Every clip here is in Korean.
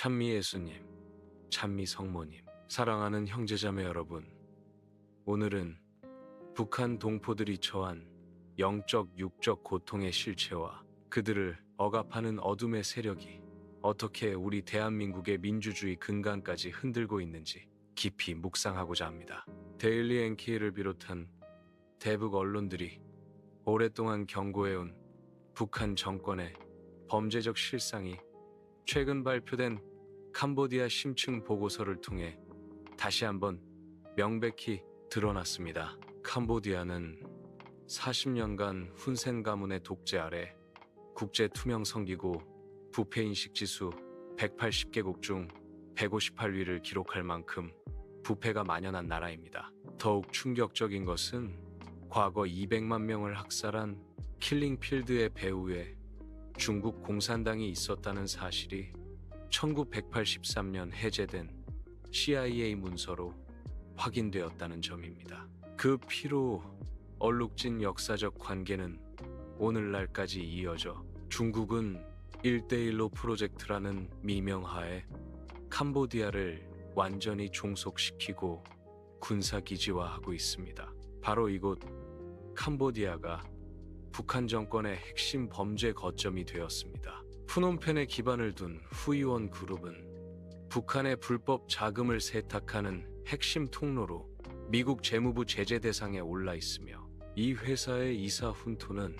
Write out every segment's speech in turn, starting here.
찬미 예수님, 찬미 성모님, 사랑하는 형제자매 여러분. 오늘은 북한 동포들이 처한 영적, 육적 고통의 실체와 그들을 억압하는 어둠의 세력이 어떻게 우리 대한민국의 민주주의 근간까지 흔들고 있는지 깊이 묵상하고자 합니다. 데일리 NK를 비롯한 대북 언론들이 오랫동안 경고해온 북한 정권의 범죄적 실상이 최근 발표된 캄보디아 심층 보고서를 통해 다시 한번 명백히 드러났습니다. 캄보디아는 40년간 훈센 가문의 독재 아래 국제 투명 성기고 부패 인식 지수 180개국 중 158위를 기록할 만큼 부패가 만연한 나라입니다. 더욱 충격적인 것은 과거 200만 명을 학살한 킬링필드의 배후에 중국 공산당이 있었다는 사실이 1983년 해제된 CIA 문서로 확인되었다는 점입니다. 그 피로 얼룩진 역사적 관계는 오늘날까지 이어져 중국은 1대1로 프로젝트라는 미명하에 캄보디아를 완전히 종속시키고 군사기지화하고 있습니다. 바로 이곳 캄보디아가 북한 정권의 핵심 범죄 거점이 되었습니다. 푸놈펜에 기반을 둔 후이원 그룹은 북한의 불법 자금을 세탁하는 핵심 통로로 미국 재무부 제재 대상에 올라 있으며 이 회사의 이사 훈토는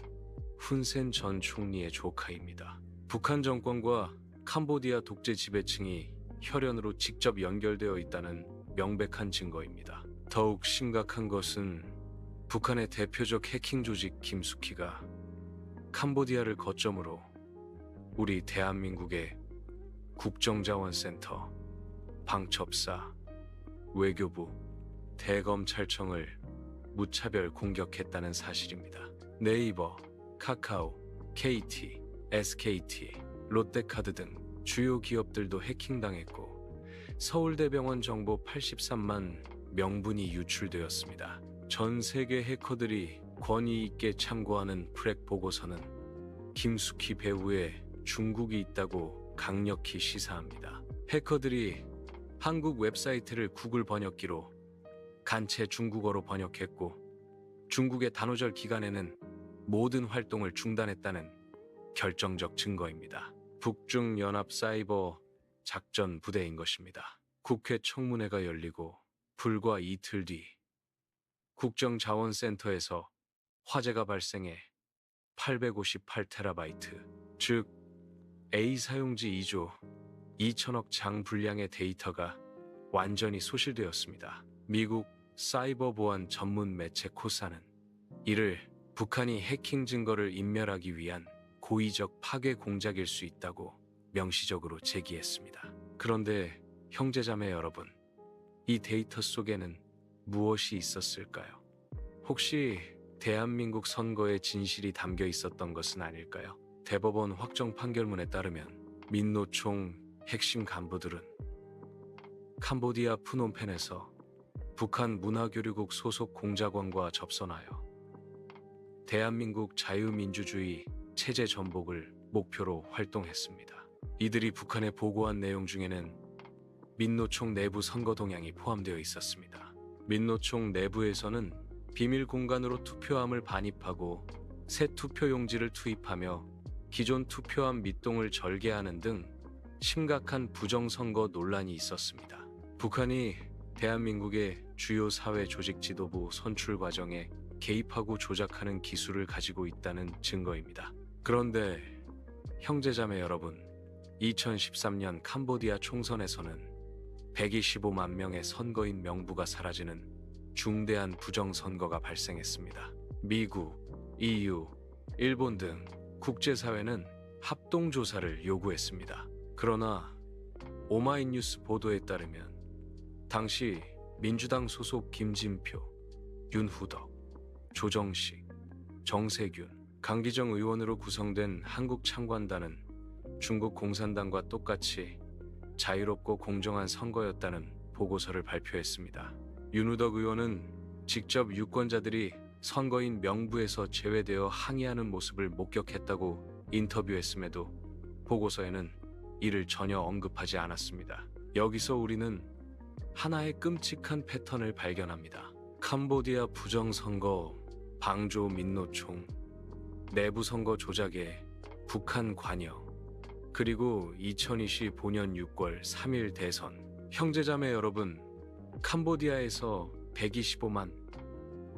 훈센 전 총리의 조카입니다. 북한 정권과 캄보디아 독재 지배층이 혈연으로 직접 연결되어 있다는 명백한 증거입니다. 더욱 심각한 것은 북한의 대표적 해킹 조직 김숙희가 캄보디아를 거점으로 우리 대한민국의 국정자원센터, 방첩사, 외교부, 대검찰청을 무차별 공격했다는 사실입니다. 네이버, 카카오, KT, SKT, 롯데카드 등 주요 기업들도 해킹당했고 서울대병원 정보 83만 명분이 유출되었습니다. 전 세계 해커들이 권위 있게 참고하는 프렉 보고서는 김숙희 배우의 중국이 있다고 강력히 시사합니다. 해커들이 한국 웹사이트를 구글 번역기로 간체 중국어로 번역했고 중국의 단오절 기간에는 모든 활동을 중단했다는 결정적 증거입니다. 북중 연합 사이버 작전 부대인 것입니다. 국회 청문회가 열리고 불과 이틀 뒤 국정자원센터에서 화재가 발생해 858테라바이트, 즉 A 사용지 2조 2천억 장 분량의 데이터가 완전히 소실되었습니다. 미국 사이버 보안 전문 매체 코사는 이를 북한이 해킹 증거를 인멸하기 위한 고의적 파괴 공작일 수 있다고 명시적으로 제기했습니다. 그런데 형제자매 여러분, 이 데이터 속에는 무엇이 있었을까요? 혹시 대한민국 선거의 진실이 담겨 있었던 것은 아닐까요? 대법원 확정 판결문에 따르면 민노총 핵심 간부들은 캄보디아 푸놈펜에서 북한 문화교류국 소속 공작원과 접선하여 대한민국 자유민주주의 체제 전복을 목표로 활동했습니다. 이들이 북한에 보고한 내용 중에는 민노총 내부 선거 동향이 포함되어 있었습니다. 민노총 내부에서는 비밀 공간으로 투표함을 반입하고 새 투표용지를 투입하며 기존 투표함 밑동을 절개하는 등 심각한 부정선거 논란이 있었습니다. 북한이 대한민국의 주요 사회 조직 지도부 선출 과정에 개입하고 조작하는 기술을 가지고 있다는 증거입니다. 그런데 형제자매 여러분, 2013년 캄보디아 총선에서는 125만 명의 선거인 명부가 사라지는 중대한 부정선거가 발생했습니다. 미국, EU, 일본 등 국제사회는 합동조사를 요구했습니다. 그러나 오마이뉴스 보도에 따르면 당시 민주당 소속 김진표, 윤후덕, 조정식, 정세균, 강기정 의원으로 구성된 한국창관단은 중국 공산당과 똑같이 자유롭고 공정한 선거였다는 보고서를 발표했습니다. 윤우덕 의원은 직접 유권자들이 선거인 명부에서 제외되어 항의하는 모습을 목격했다고 인터뷰했음에도 보고서에는 이를 전혀 언급하지 않았습니다. 여기서 우리는 하나의 끔찍한 패턴을 발견합니다. 캄보디아 부정선거, 방조 민노총, 내부 선거 조작에 북한 관여, 그리고 2025년 6월 3일 대선. 형제자매 여러분, 캄보디아에서 125만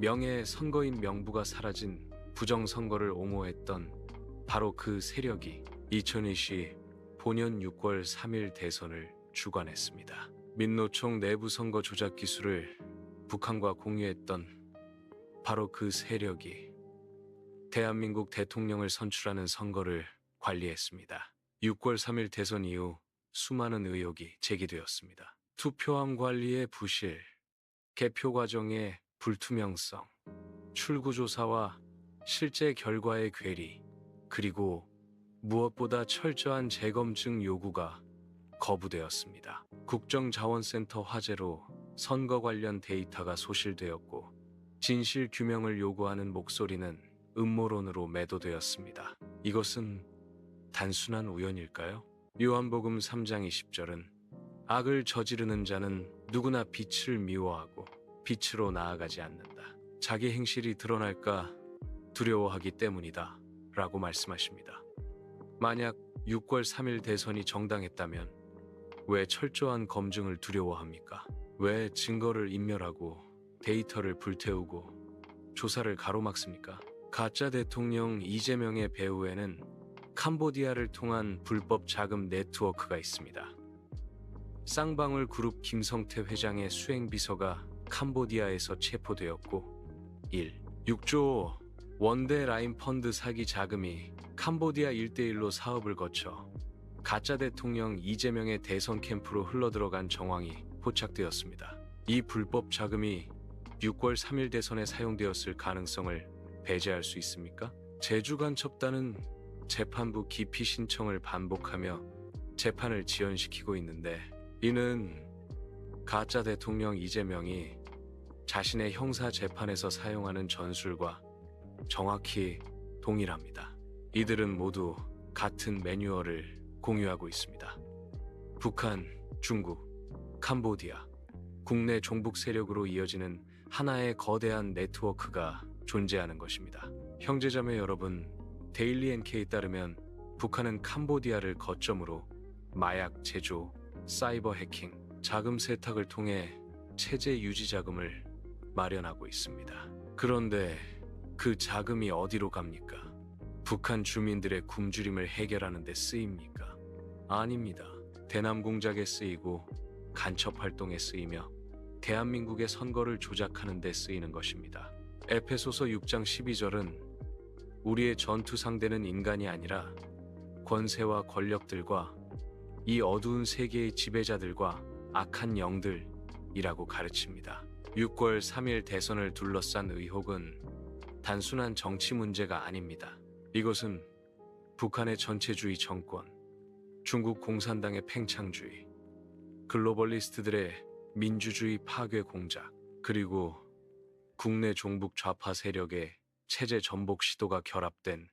명의 선거인 명부가 사라진 부정선거를 옹호했던 바로 그 세력이 2025년 6월 3일 대선을 주관했습니다. 민노총 내부 선거 조작 기술을 북한과 공유했던 바로 그 세력이 대한민국 대통령을 선출하는 선거를 관리했습니다. 6월 3일 대선 이후 수많은 의혹이 제기되었습니다. 투표함 관리의 부실, 개표 과정의 불투명성, 출구조사와 실제 결과의 괴리, 그리고 무엇보다 철저한 재검증 요구가 거부되었습니다. 국정자원센터 화재로 선거 관련 데이터가 소실되었고 진실 규명을 요구하는 목소리는 음모론으로 매도되었습니다. 이것은 단순한 우연일까요? 요한복음 3장 20절은 악을 저지르는 자는 누구나 빛을 미워하고 빛으로 나아가지 않는다. 자기 행실이 드러날까 두려워하기 때문이다. 라고 말씀하십니다. 만약 6월 3일 대선이 정당했다면 왜 철저한 검증을 두려워합니까? 왜 증거를 인멸하고 데이터를 불태우고 조사를 가로막습니까? 가짜 대통령 이재명의 배후에는 캄보디아를 통한 불법 자금 네트워크가 있습니다. 쌍방울 그룹 김성태 회장의 수행 비서가 캄보디아에서 체포되었고 1. 6조 원대 라인 펀드 사기 자금이 캄보디아 1대1로 사업을 거쳐 가짜 대통령 이재명의 대선 캠프로 흘러들어간 정황이 포착되었습니다. 이 불법 자금이 6월 3일 대선에 사용되었을 가능성을 배제할 수 있습니까? 제주간 첩단은 재판부 기피 신청을 반복하며 재판을 지연시키고 있는데 이는 가짜 대통령 이재명이 자신의 형사 재판에서 사용하는 전술과 정확히 동일합니다. 이들은 모두 같은 매뉴얼을 공유하고 있습니다. 북한, 중국, 캄보디아, 국내 종북 세력으로 이어지는 하나의 거대한 네트워크가 존재하는 것입니다. 형제자매 여러분, 데일리 NK에 따르면 북한은 캄보디아를 거점으로 마약 제조, 사이버 해킹, 자금 세탁을 통해 체제 유지 자금을 마련하고 있습니다. 그런데 그 자금이 어디로 갑니까? 북한 주민들의 굶주림을 해결하는 데 쓰입니까? 아닙니다. 대남 공작에 쓰이고 간첩 활동에 쓰이며 대한민국의 선거를 조작하는 데 쓰이는 것입니다. 에페소서 6장 12절은 우리의 전투 상대는 인간이 아니라 권세와 권력들과 이 어두운 세계의 지배자들과 악한 영들이라고 가르칩니다. 6월 3일 대선을 둘러싼 의혹은 단순한 정치 문제가 아닙니다. 이것은 북한의 전체주의 정권, 중국 공산당의 팽창주의, 글로벌리스트들의 민주주의 파괴 공작, 그리고 국내 종북 좌파 세력의 체제 전복 시도가 결합된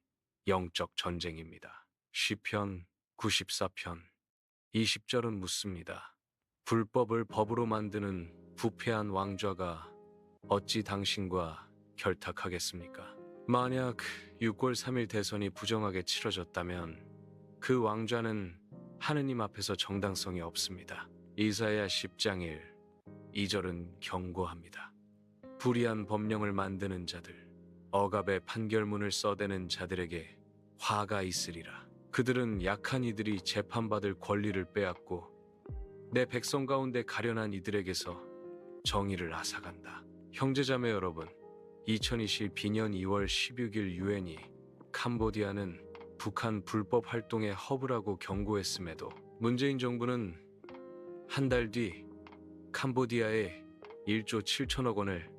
영적 전쟁입니다. 시편 94편 20절은 묻습니다. 불법을 법으로 만드는 부패한 왕좌가 어찌 당신과 결탁하겠습니까? 만약 6월 3일 대선이 부정하게 치러졌다면 그 왕좌는 하느님 앞에서 정당성이 없습니다. 이사야 10장 1, 2절은 경고합니다. 불의한 법령을 만드는 자들, 억압의 판결문을 써대는 자들에게 화가 있으리라. 그들은 약한 이들이 재판받을 권리를 빼앗고 내 백성 가운데 가련한 이들에게서 정의를 앗아간다. 형제자매 여러분, 2020 비년 2월 16일 유엔이 캄보디아는 북한 불법 활동의 허브라고 경고했음에도 문재인 정부는 한 달 뒤 캄보디아에 1조 7천억 원을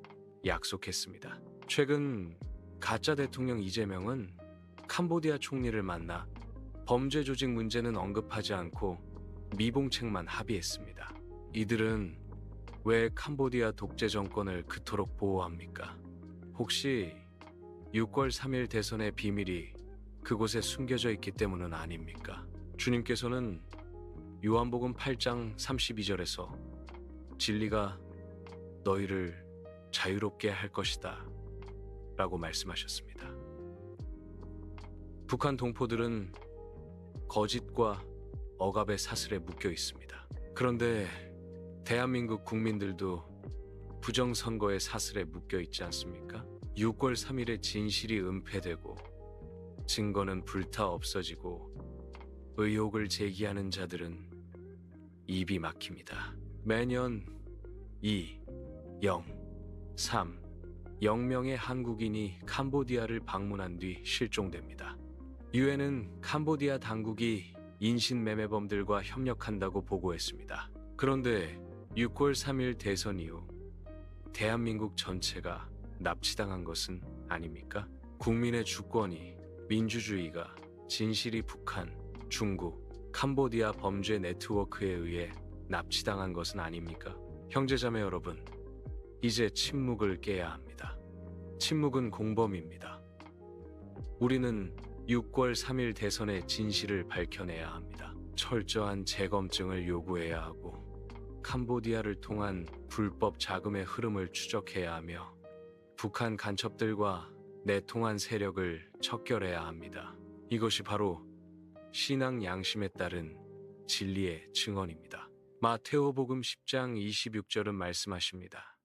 약속했습니다. 최근 가짜 대통령 이재명은 캄보디아 총리를 만나 범죄 조직 문제는 언급하지 않고 미봉책만 합의했습니다. 이들은 왜 캄보디아 독재 정권을 그토록 보호합니까? 혹시 6월 3일 대선의 비밀이 그곳에 숨겨져 있기 때문은 아닙니까? 주님께서는 요한복음 8장 32절에서 진리가 너희를 자유롭게 할 것이다 라고 말씀하셨습니다. 북한 동포들은 거짓과 억압의 사슬에 묶여 있습니다. 그런데 대한민국 국민들도 부정선거의 사슬에 묶여 있지 않습니까? 6월 3일에 진실이 은폐되고 증거는 불타 없어지고 의혹을 제기하는 자들은 입이 막힙니다. 매년 2, 0, 3, 0명의 한국인이 캄보디아를 방문한 뒤 실종됩니다. 유엔은 캄보디아 당국이 인신매매범들과 협력한다고 보고했습니다. 그런데 6월 3일 대선 이후 대한민국 전체가 납치당한 것은 아닙니까? 국민의 주권이 민주주의가 진실이 북한, 중국, 캄보디아 범죄 네트워크에 의해 납치당한 것은 아닙니까? 형제자매 여러분, 이제 침묵을 깨야 합니다. 침묵은 공범입니다. 우리는 6월 3일 대선의 진실을 밝혀내야 합니다. 철저한 재검증을 요구해야 하고 캄보디아를 통한 불법 자금의 흐름을 추적해야 하며 북한 간첩들과 내통한 세력을 척결해야 합니다. 이것이 바로 신앙 양심에 따른 진리의 증언입니다. 마테오복음 10장 26절은 말씀하십니다.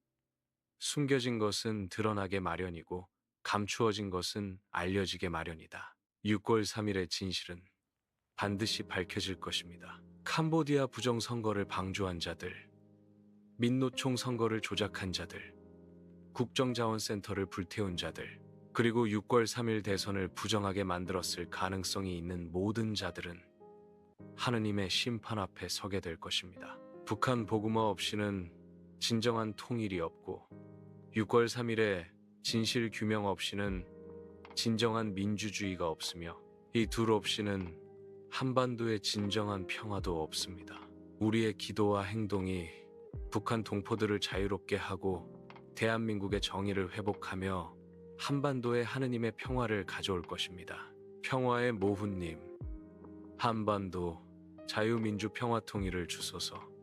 숨겨진 것은 드러나게 마련이고 감추어진 것은 알려지게 마련이다. 6월 3일의 진실은 반드시 밝혀질 것입니다. 캄보디아 부정선거를 방조한 자들, 민노총 선거를 조작한 자들, 국정자원센터를 불태운 자들, 그리고 6월 3일 대선을 부정하게 만들었을 가능성이 있는 모든 자들은 하느님의 심판 앞에 서게 될 것입니다. 북한 복음화 없이는 진정한 통일이 없고 6월 3일에 진실 규명 없이는 진정한 민주주의가 없으며 이 둘 없이는 한반도의 진정한 평화도 없습니다. 우리의 기도와 행동이 북한 동포들을 자유롭게 하고 대한민국의 정의를 회복하며 한반도에 하느님의 평화를 가져올 것입니다. 평화의 모훈님, 한반도 자유민주 평화 통일을 주소서.